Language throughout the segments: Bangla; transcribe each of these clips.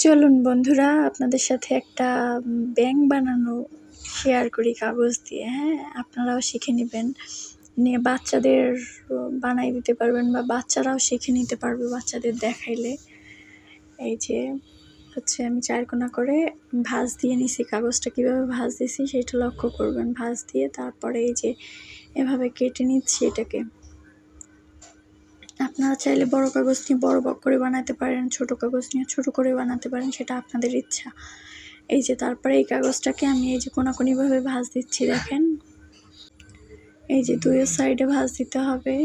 চলুন বন্ধুরা, আপনাদের সাথে একটা ব্যাঙ বানানো শেয়ার করি কাগজ দিয়ে হ্যাঁ? আপনারাও শিখে নেবেন। নিয়ে বাচ্চাদের বানাই দিতে পারবেন বা বাচ্চারাও শিখে নিতে পারবে বাচ্চাদের দেখাইলে। এই যে, হচ্ছে আমি চারকোনা করে ভাঁজ দিয়ে নিছি। কাগজটা কীভাবে ভাঁজ দিছি সেটা লক্ষ্য করবেন। ভাঁজ দিয়ে তারপরে এই যে, এভাবে কেটে নিচ্ছি এটাকে। আপনারা চাইলে বড় কাগজ নিয়ে বড় করে বানাতে পারেন, ছোট কাগজ নিয়ে ছোট করে বানাতে পারেন, সেটা আপনাদের ইচ্ছা। এই যে তারপরে এই কাগজটাকে আমি এই যে কোনাকুনিভাবে ভাজ দিচ্ছি, দেখেন। এই যে দুই সাইডে ভাজ দিতে হবে,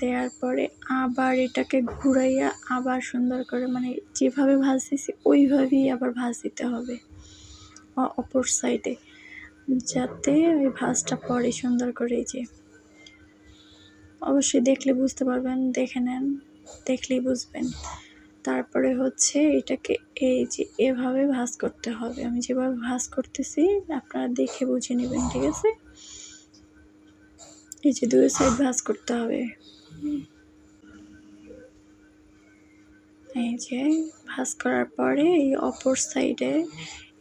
দেওয়ার পরে আবার এটাকে ঘুরাইয়া আবার সুন্দর করে মানে যেভাবে ভাজ দিছি, ওইভাবেই আবার ভাজ দিতে হবে। অপর সাইডে, যাতে ওই ভাজটা পরে সুন্দর করে এই যে অবশ্যই দেখলে বুঝতে পারবেন, দেখে নেন, দেখলেই বুঝবেন। তারপরে হচ্ছে এটাকে এই যে এভাবে ভাজ করতে হবে। আমি যেভাবে ভাজ করতেছি, আপনারা দেখে বুঝে নেবেন, ঠিক আছে? এই যে দুই সাইড ভাজ করতে হবে। এই যে ভাজ করার পরে এই অপর সাইডে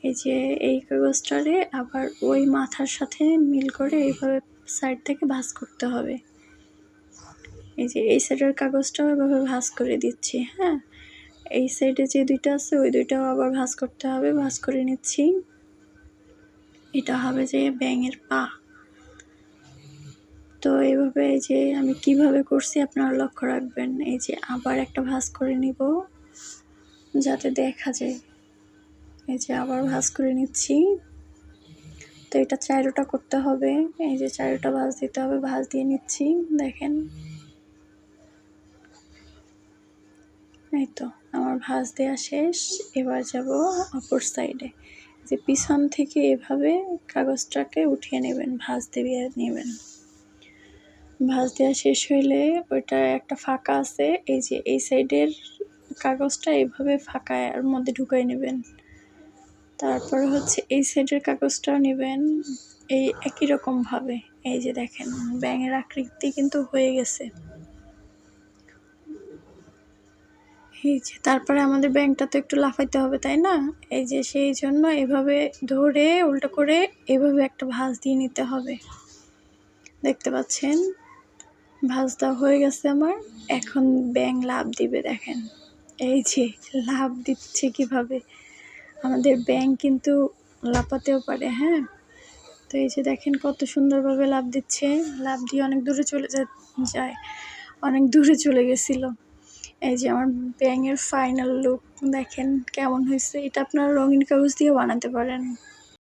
এই যে এই কাগজটারে আবার ওই মাথার সাথে মিল করে এইভাবে সাইড থেকে ভাজ করতে হবে। এই যে এই সাইডের কাগজটাও এভাবে ভাঁজ করে দিচ্ছি হ্যাঁ? এই সাইডে যে দুইটা আছে, ওই দুইটাও আবার ভাঁজ করতে হবে, ভাঁজ করে নিচ্ছি। এটা হবে যে ব্যাঙের পা। তো এইভাবে এই যে আমি কীভাবে করছি আপনারা লক্ষ্য রাখবেন, এই যে আবার একটা ভাঁজ করে নিব, যাতে দেখা যায়। এই যে আবার ভাঁজ করে নিচ্ছি। তো এটা চারোটা করতে হবে, এই যে চারোটা ভাঁজ দিতে হবে, ভাঁজ দিয়ে নিচ্ছি, দেখেন। এই তো, আমার ভাঁজ দেওয়া শেষ। এবার যাব অপর সাইডে যে পিছন থেকে এভাবে কাগজটাকে উঠিয়ে নেবেন, ভাঁজ দিয়ে নেবেন। ভাঁজ দেওয়া শেষ হইলে ওইটা একটা ফাঁকা আছে। এই যে এই সাইডের কাগজটা এইভাবে ফাঁকার মধ্যে ঢুকাই নেবেন। তারপর হচ্ছে এই সাইডের কাগজটাও নেবেন। এই একই রকমভাবে এই যে দেখেন, ব্যাঙের আকৃতি কিন্তু হয়ে গেছে। এই যে, তারপরে আমাদের ব্যাংকটা তো একটু লাফাইতে হবে, তাই না? এই যে, সেই জন্য এভাবে ধরে, উল্টো করে এভাবে একটা ভাঁজ দিয়ে নিতে হবে। দেখতে পাচ্ছেন? ভাঁজটা হয়ে গেছে আমার। এখন ব্যাং লাভ দিবে, দেখেন। এই যে, লাভ দিচ্ছে কীভাবে? আমাদের ব্যাং কিন্তু লাফাতেও পারে হ্যাঁ? তো এই যে, দেখেন কত সুন্দরভাবে লাভ দিচ্ছে। লাভ দিয়ে অনেক দূরে চলে যায়। অনেক দূরে চলে গেছিল। এই যে আমার ব্যাঙের ফাইনাল লুক দেখেন কেমন হয়েছে। এটা আপনারা রঙিন কাগজ দিয়ে বানাতে পারেন।